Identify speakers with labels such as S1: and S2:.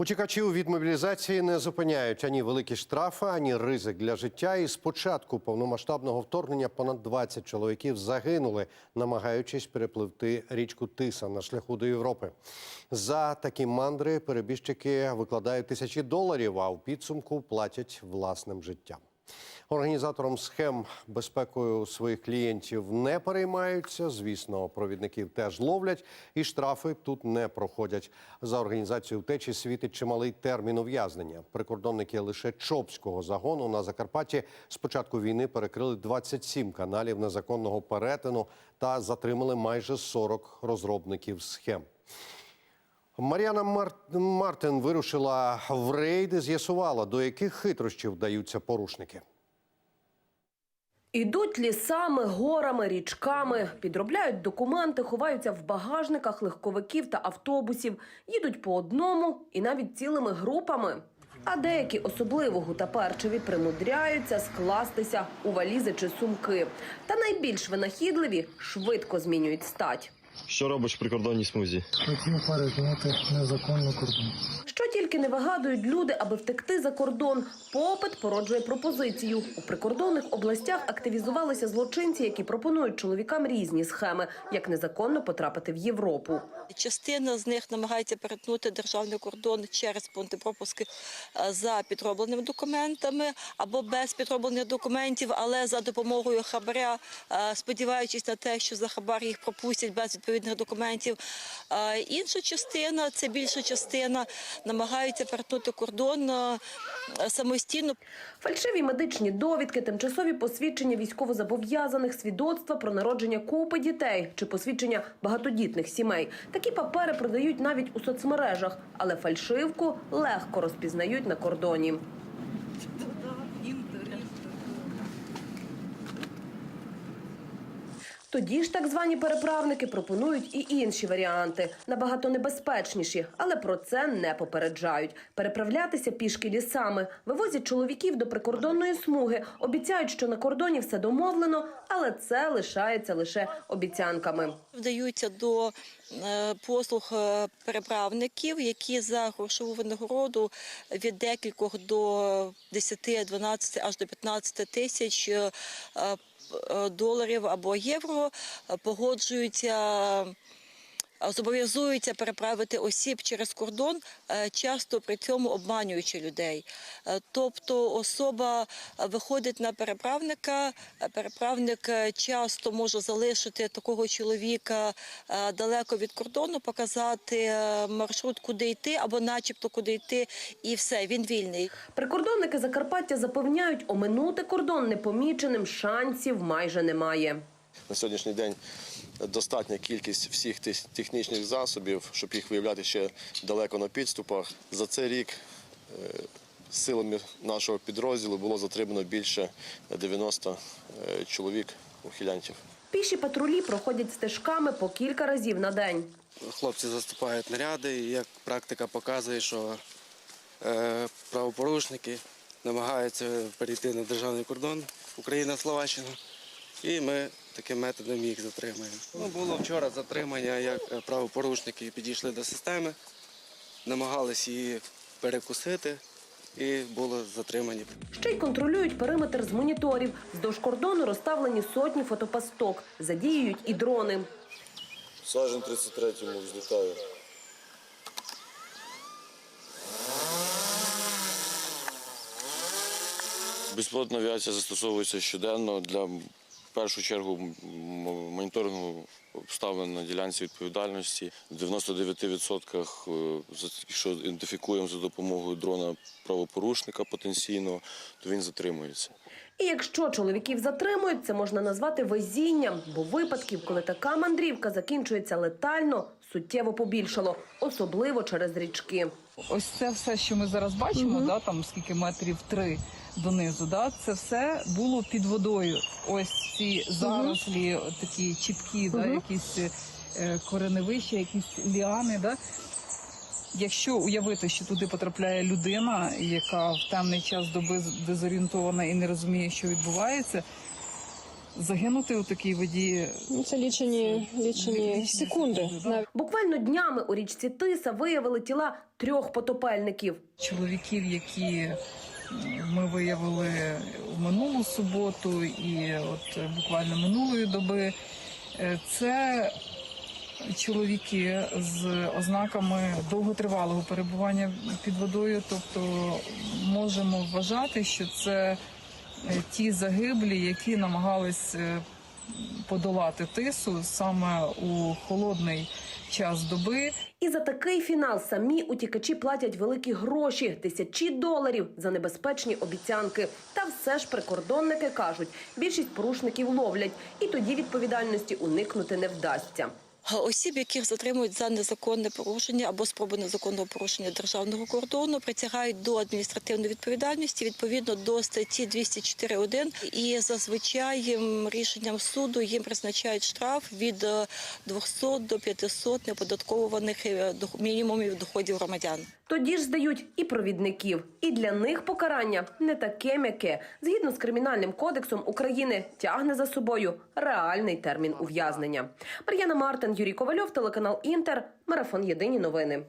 S1: Утікачів від мобілізації не зупиняють ані великі штрафи, ані ризик для життя. І з початку повномасштабного вторгнення понад 20 чоловіків загинули, намагаючись перепливти річку Тиса на шляху до Європи. За такі мандри перебіжчики викладають тисячі доларів, а в підсумку платять власним життям. Організаторам схем безпекою своїх клієнтів не переймаються. Звісно, провідників теж ловлять, і штрафи тут не проходять. За організацію втечі світить чималий термін ув'язнення. Прикордонники лише Чопського загону на Закарпатті з початку війни перекрили 27 каналів незаконного перетину та затримали майже 40 розробників схем. Мар'яна Мар... Мартин вирушила в рейд і з'ясувала, до яких хитрощів вдаються порушники.
S2: Ідуть лісами, горами, річками, підробляють документи, ховаються в багажниках легковиків та автобусів, їдуть по одному і навіть цілими групами. А деякі особливо гутаперчеві примудряються скластися у валізи чи сумки. Та найбільш винахідливі швидко змінюють стать.
S3: Що робиш в прикордонній смузі?
S4: Хотів перетнути незаконно кордон.
S2: Що тільки не вигадують люди, аби втекти за кордон. Попит породжує пропозицію. У прикордонних областях активізувалися злочинці, які пропонують чоловікам різні схеми, як незаконно потрапити в Європу.
S5: Частина з них намагається перетнути державний кордон через пункти пропуски е, за підробленими документами або без підроблених документів, але за допомогою хабаря, е, сподіваючись на те, що за хабар їх пропустять без відповідних документів. Е, Інша частина, це більша частина, намагаються перетнути кордон самостійно.
S2: Фальшиві медичні довідки, тимчасові посвідчення військовозобов'язаних, свідоцтва про народження купи дітей чи посвідчення багатодітних сімей. Такі папери продають навіть у соцмережах, але фальшивку легко розпізнають на кордоні. Тоді ж так звані переправники пропонують і інші варіанти, набагато небезпечніші, але про це не попереджають. Переправлятися пішки лісами, вивозять чоловіків до прикордонної смуги, обіцяють, що на кордоні все домовлено, але це лишається лише обіцянками.
S5: Вдаються до е, послуг е, переправників, які за грошову винагороду від декількох до 10, 12 аж до 15 тисяч е, доларів або євро е, погоджуються. Е, Зобов'язуються переправити осіб через кордон, е, часто при цьому обманюючи людей. Е, Тобто особа виходить на переправника, переправник часто може залишити такого чоловіка далеко від кордону, показати маршрут, куди йти, або начебто куди йти, і все, він вільний.
S2: Прикордонники Закарпаття запевняють, оминути кордон непоміченим шансів майже немає.
S3: На сьогоднішній день достатня кількість всіх технічних засобів, щоб їх виявляти ще далеко на підступах. За цей рік е, силами нашого підрозділу було затримано більше 90 е, чоловік ухилянтів.
S2: Піші патрулі проходять стежками по кілька разів на день.
S6: Хлопці заступають наряди, і як практика показує, що е, правопорушники намагаються перейти на державний кордон Україна-Словаччина, і ми таким методом їх затримуємо. Ну, було вчора затримання, як е, правопорушники підійшли до системи, намагалися її перекусити, і було затримані.
S2: Ще й контролюють периметр з моніторів. Вздовж кордону розставлені сотні фотопасток. Задіюють і дрони.
S3: Сажен 33-му взлітаю. Безпілотна авіація застосовується щоденно для першу чергу моніторингу обставин на ділянці відповідальності. В 99% е, якщо ідентифікуємо за допомогою дрона правопорушника потенційного, то він затримується.
S2: І якщо чоловіків затримують, це можна назвати везінням, бо випадків, коли така мандрівка закінчується летально, суттєво побільшало, особливо через річки.
S7: Ось це все, що ми зараз бачимо, да, там скільки метрів три донизу, да, це все було під водою. Ось ці зарослі, такі чіпкі, да, якісь е, кореневища, якісь ліани. Да. Якщо уявити, що туди потрапляє людина, яка в темний час доби дезорієнтована і не розуміє, що відбувається, загинути у такій воді.
S8: Ну, Це лічені, лічені секунди.
S2: Буквально днями у річці Тиса виявили тіла трьох потопельників.
S7: чоловіків, які ми виявили в минулу суботу і от буквально минулої доби. Е, Це чоловіки з ознаками довготривалого перебування під водою, тобто можемо вважати, що це ті загиблі, які намагались е, подолати тису саме у холодний час доби.
S2: І за такий фінал самі утікачі платять великі гроші тисячі доларів за небезпечні обіцянки. Та все ж прикордонники кажуть, більшість порушників ловлять, і тоді відповідальності уникнути не вдасться.
S5: Осіб, яких затримують за незаконне порушення або спробу незаконного порушення державного кордону, притягають до адміністративної відповідальності відповідно до статті 204.1. І зазвичай рішенням суду їм призначають штраф від е, 200 до 500 неподатковуваних е, мінімумів доходів громадян.
S2: Тоді ж здають і провідників. І для них покарання не таке м'яке. Згідно з кримінальним кодексом України тягне за собою реальний термін ув'язнення. Мар'яна Мартин, Юрій Ковальов, телеканал Інтер, марафон Єдині новини.